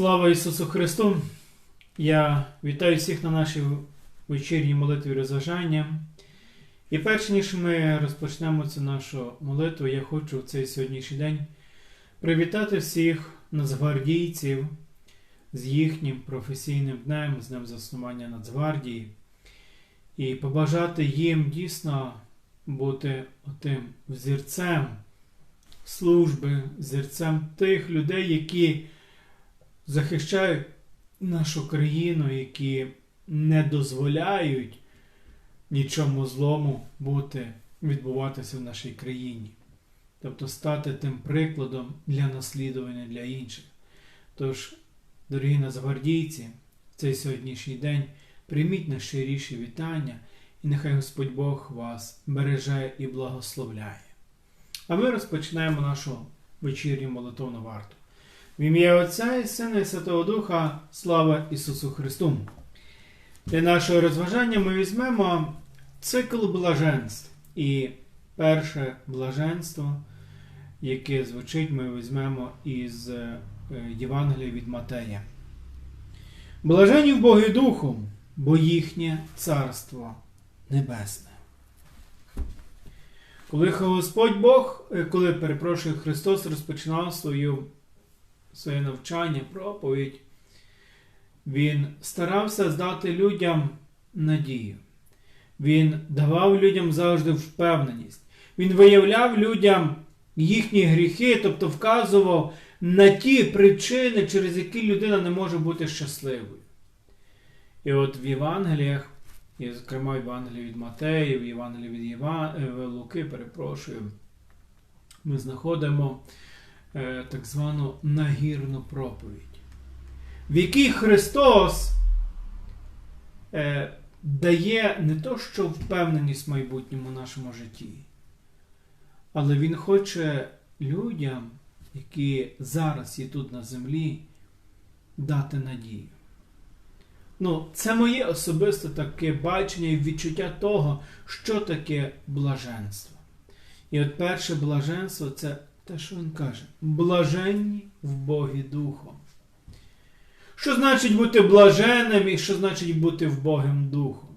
Слава Ісусу Христу! Я вітаю всіх на нашій вечірній молитві розважання. І перш ніж ми розпочнемо цю нашу молитву, я хочу в цей сьогоднішній день привітати всіх нацгвардійців з їхнім професійним днем, з днем заснування Нацгвардії, і побажати їм дійсно бути отим взірцем служби, взірцем тих людей, які захищають нашу країну, які не дозволяють нічому злому бути, відбуватися в нашій країні. Тобто стати тим прикладом для наслідування для інших. Тож, дорогі нацгвардійці, в цей сьогоднішній день прийміть найщиріші вітання, і нехай Господь Бог вас береже і благословляє. А ми розпочинаємо нашу вечірню молитовну варту. В ім'я Отця і Сина і Святого Духа, слава Ісусу Христу! Для нашого розважання ми візьмемо цикл блаженств. І перше блаженство, яке звучить, ми візьмемо із е, Євангелія від Матея. Блажені в Боги Духом, бо їхнє царство небесне. Коли Господь Бог, е, коли перепрошую Христос розпочинав свою, своє навчання, проповідь, Він старався здати людям надію. Він давав людям завжди впевненість. Він виявляв людям їхні гріхи, тобто вказував на ті причини, через які людина не може бути щасливою. І от в Євангеліях і, зокрема, Євангелії від Матея, в Євангелії від Єва... е, Луки, перепрошую, ми знаходимо так звану нагірну проповідь, в якій Христос е, дає не то, що впевненість в майбутньому нашому житті, але Він хоче людям, які зараз є тут на землі, дати надію. Ну, це моє особисте таке бачення і відчуття того, що таке блаженство. І от перше блаженство це те, що він каже: блаженні в Богі Духом. Що значить бути блаженним і що значить бути в Богом Духом?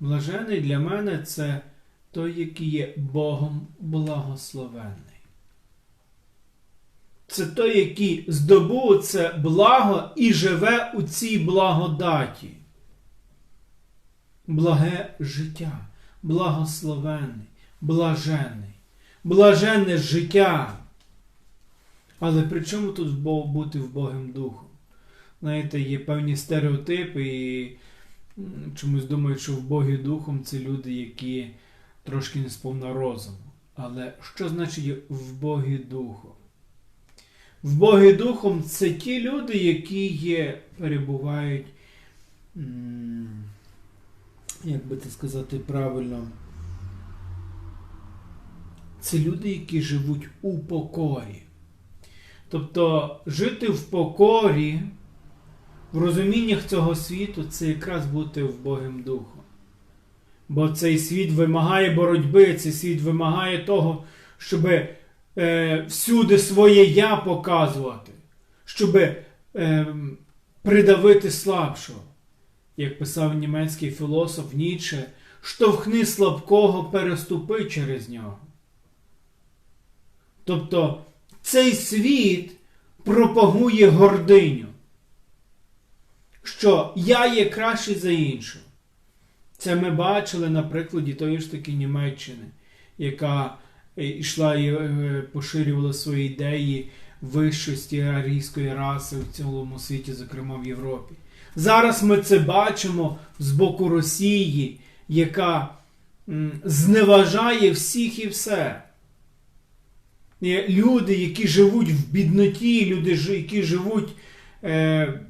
Блажений для мене це той, який є Богом благословенний. Це той, який здобув це благо і живе у цій благодаті. Благе життя, благословенний, блаженний, блаженне життя. Але при чому тут бути в Богом Духом? Знаєте, є певні стереотипи, і чомусь думають, що в Богі Духом це люди, які трошки не сповна розуму. Але що значить в Богі Духом? В Боги Духом це ті люди, які є, перебувають, як би це сказати правильно, це люди, які живуть у покорі. Тобто жити в покорі, в розуміннях цього світу, це якраз бути в Богим Духом. Бо цей світ вимагає боротьби, цей світ вимагає того, щоби е, всюди своє я показувати, щоб е, придавити слабшого. Як писав німецький філософ Ніче, штовхни слабкого, переступи через нього. Тобто цей світ пропагує гординю, що я є кращий за іншого. Це ми бачили на прикладі тої ж таки Німеччини, яка йшла і поширювала свої ідеї вищості арійської раси в цілому світі, зокрема в Європі. Зараз ми це бачимо з боку Росії, яка зневажає всіх і все. Люди, які живуть в бідноті, люди, які живуть, е,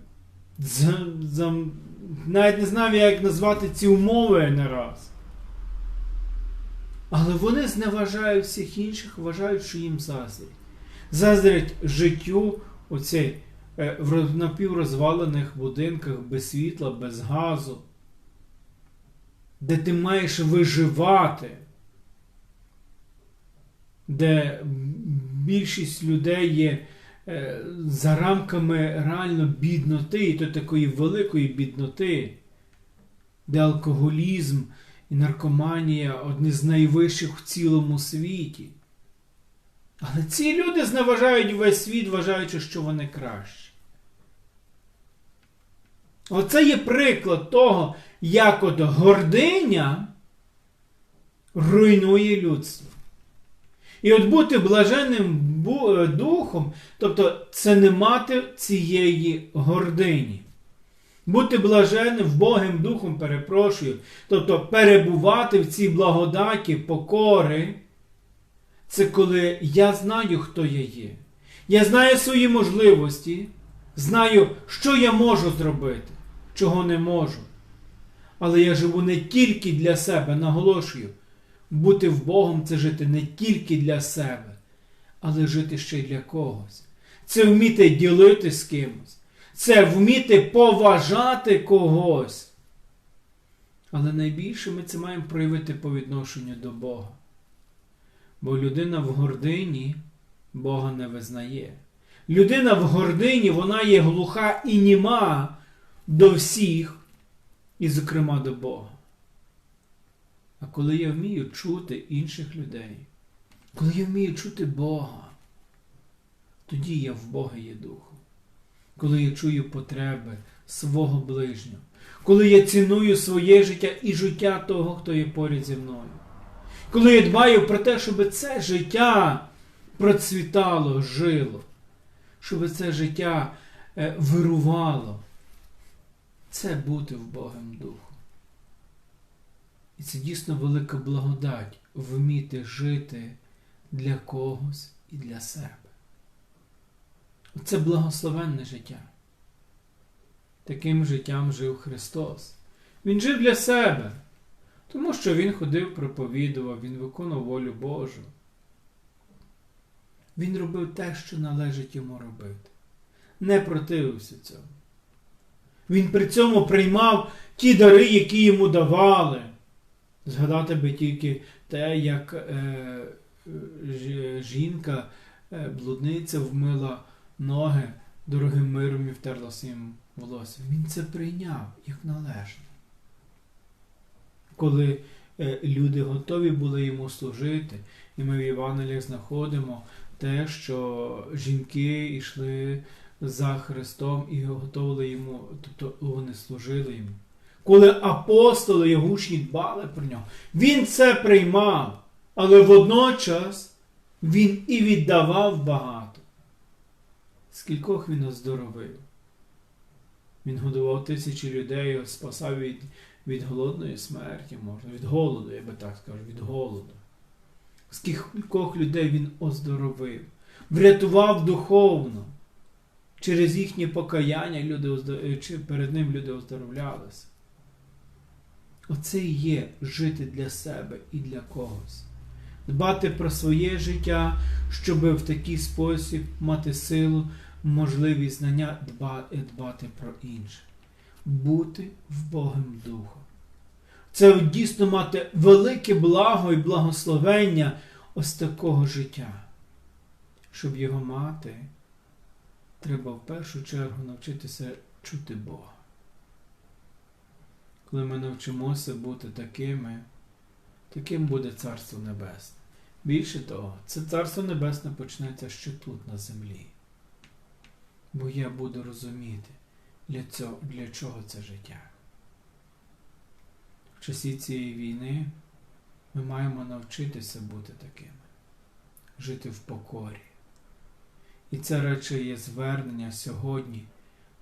з, з, навіть не знаю, як назвати ці умови не раз. Але вони зневажають всіх інших, вважають, що їм заздрять. Заздрять життю оцей, е, в напіврозвалених будинках без світла, без газу, де ти маєш виживати, де більшість людей є е, за рамками реально бідноти, і то такої великої бідноти, де алкоголізм і наркоманія одні з найвищих в цілому світі. Але ці люди зневажають весь світ, вважаючи, що вони кращі. Оце є приклад того, як от гординя руйнує людство. І от бути блаженним духом, тобто це не мати цієї гордині. Бути блаженним Богим Духом, перепрошую, тобто перебувати в цій благодаті покори, це коли я знаю, хто я є. Я знаю свої можливості, знаю, що я можу зробити, чого не можу. Але я живу не тільки для себе, наголошую. Бути в Богом це жити не тільки для себе, але жити ще й для когось. Це вміти ділити з кимось. Це вміти поважати когось. Але найбільше ми це маємо проявити по відношенню до Бога. Бо людина в гордині Бога не визнає. Людина в гордині, вона є глуха і німа до всіх, і, зокрема, до Бога. А коли я вмію чути інших людей, коли я вмію чути Бога, тоді я в Бога є духом. Коли я чую потреби свого ближнього, коли я ціную своє життя і життя того, хто є поряд зі мною. Коли я дбаю про те, щоб це життя процвітало, жило, щоб це життя е, вирувало, це бути в Богом Духу. І це дійсно велика благодать вміти жити для когось і для себе. Це благословенне життя. Таким життям жив Христос. Він жив для себе, тому що Він ходив, проповідував, Він виконував волю Божу. Він робив те, що належить йому робити. Не противився цьому. Він при цьому приймав ті дари, які йому давали. Згадати би тільки те, як е, жінка, е, блудниця вмила ноги дорогим миром і втерла своїм волоссям. Він це прийняв як належне. Коли е, люди готові були йому служити, і ми в Євангеліях знаходимо те, що жінки йшли за Христом і готовили йому, тобто вони служили йому. Коли апостоли його учні дбали про нього, він це приймав, але водночас він і віддавав багато. Скількох він оздоровив. Він годував тисячі людей, спасав від, від голодної смерті, можна, від голоду, я би так скажу, від голоду. Скількох людей він оздоровив, врятував духовно. Через їхнє покаяння люди перед ним люди оздоровлялися. Оце і є жити для себе і для когось. Дбати про своє життя, щоб в такий спосіб мати силу, можливість знання дбати, дбати про інше. Бути в Богом Духом. Це дійсно мати велике благо і благословення ось такого життя. Щоб його мати, треба в першу чергу навчитися чути Бога. Коли ми навчимося бути такими, таким буде Царство Небесне. Більше того, це Царство Небесне почнеться ще тут, на землі. Бо я буду розуміти, для, цього, для чого це життя. В часі цієї війни ми маємо навчитися бути такими, жити в покорі. І це радше є звернення сьогодні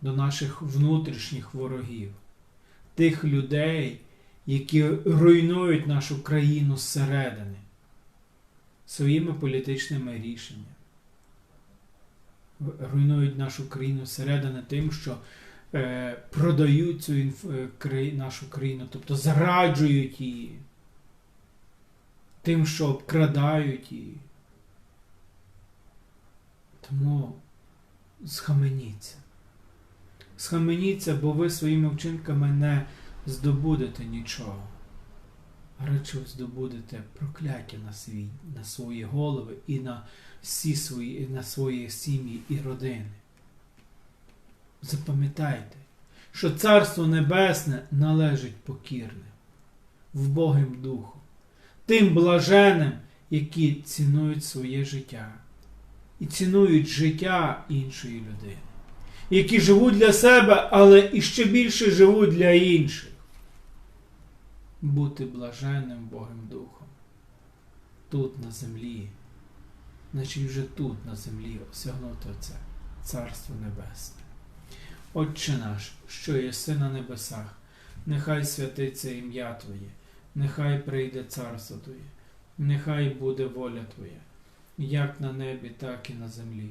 до наших внутрішніх ворогів, тих людей, які руйнують нашу країну зсередини своїми політичними рішеннями. Руйнують нашу країну зсередини тим, що е, продають цю інф, е, краї, нашу країну, тобто зраджують її, тим, що обкрадають її. Тому схаменіться. Схаменіться, бо ви своїми вчинками не здобудете нічого. Радше ви здобудете прокляття на, свій, на свої голови і на всі свої, на свої сім'ї і родини. Запам'ятайте, що Царство Небесне належить покірним, вбогим духом, тим блаженним, які цінують своє життя і цінують життя іншої людини, які живуть для себе, але і ще більше живуть для інших. Бути блаженним Богим Духом тут на землі, значить вже тут на землі осягнути це Царство Небесне. Отче наш, що єси на небесах, нехай святиться ім'я Твоє, нехай прийде царство Твоє, нехай буде воля Твоя, як на небі, так і на землі.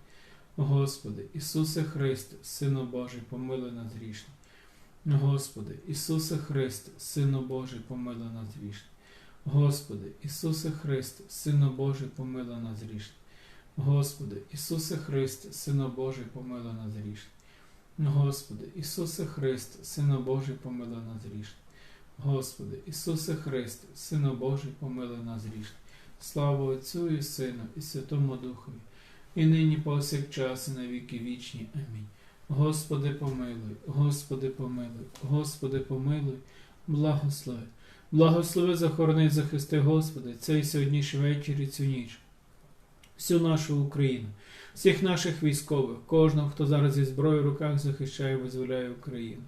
Господи, Ісусе Христе, Сину Божий, помилуй нас грішних. Господи, Ісусе Христе, Сину Божий, помилуй нас грішних. Господи, Ісусе Христе, Сину Божий, помилуй нас грішних. Господи, Ісусе Христе, Сину Божий, помилуй нас грішних. Господи, Ісусе Христе, Сину Божий, помилуй нас грішних. Господи, Ісусе Христе, Сину Божий, помилуй нас грішних. Слава Отцю і Сину, і Святому Духові, і нині повсякчас, і на віки вічні. Амінь. Господи, помилуй, Господи, помилуй, Господи, помилуй, благослови. Благослови, захорони, захисти, Господи, цей сьогоднішній вечір і цю ніч. Всю нашу Україну, всіх наших військових, кожного, хто зараз зі зброєю в руках захищає і визволяє Україну.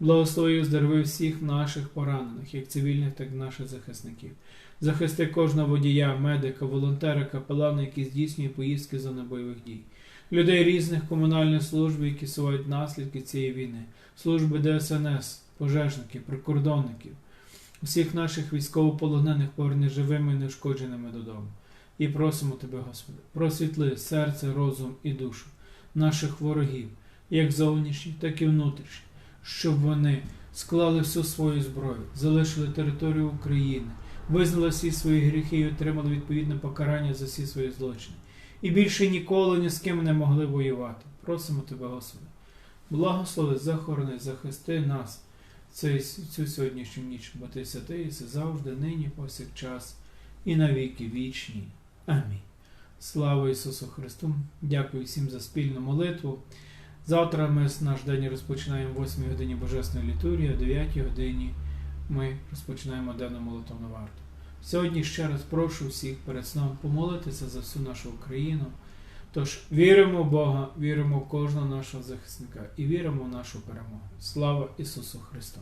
Благослови здорови всіх наших поранених, як цивільних, так і наших захисників. Захисти кожного водія, медика, волонтера, капелана, які здійснює поїздки за бойових дій. Людей різних комунальних служб, які сувають наслідки цієї війни, служби ДСНС, пожежників, прикордонників, усіх наших військовополонених поверни живими і неушкодженими додому. І просимо Тебе, Господи, просвітли серце, розум і душу наших ворогів, як зовнішні, так і внутрішні, щоб вони склали всю свою зброю, залишили територію України, визнали всі свої гріхи і отримали відповідне покарання за всі свої злочини і більше ніколи ні з ким не могли воювати. Просимо Тебе, Господи, благослови, захорони, захисти нас цей, цю сьогоднішню ніч, бо Ти святий, і завжди, нині, повсякчас, і навіки вічні. Амінь. Слава Ісусу Христу! Дякую всім за спільну молитву. Завтра ми наш день розпочинаємо о 8 годині Божесної літургії, а о 9 годині ми розпочинаємо денну молитовну варту. Сьогодні ще раз прошу всіх перед сном помолитися за всю нашу Україну. Тож віримо в Бога, віримо в кожного нашого захисника і віримо в нашу перемогу. Слава Ісусу Христу!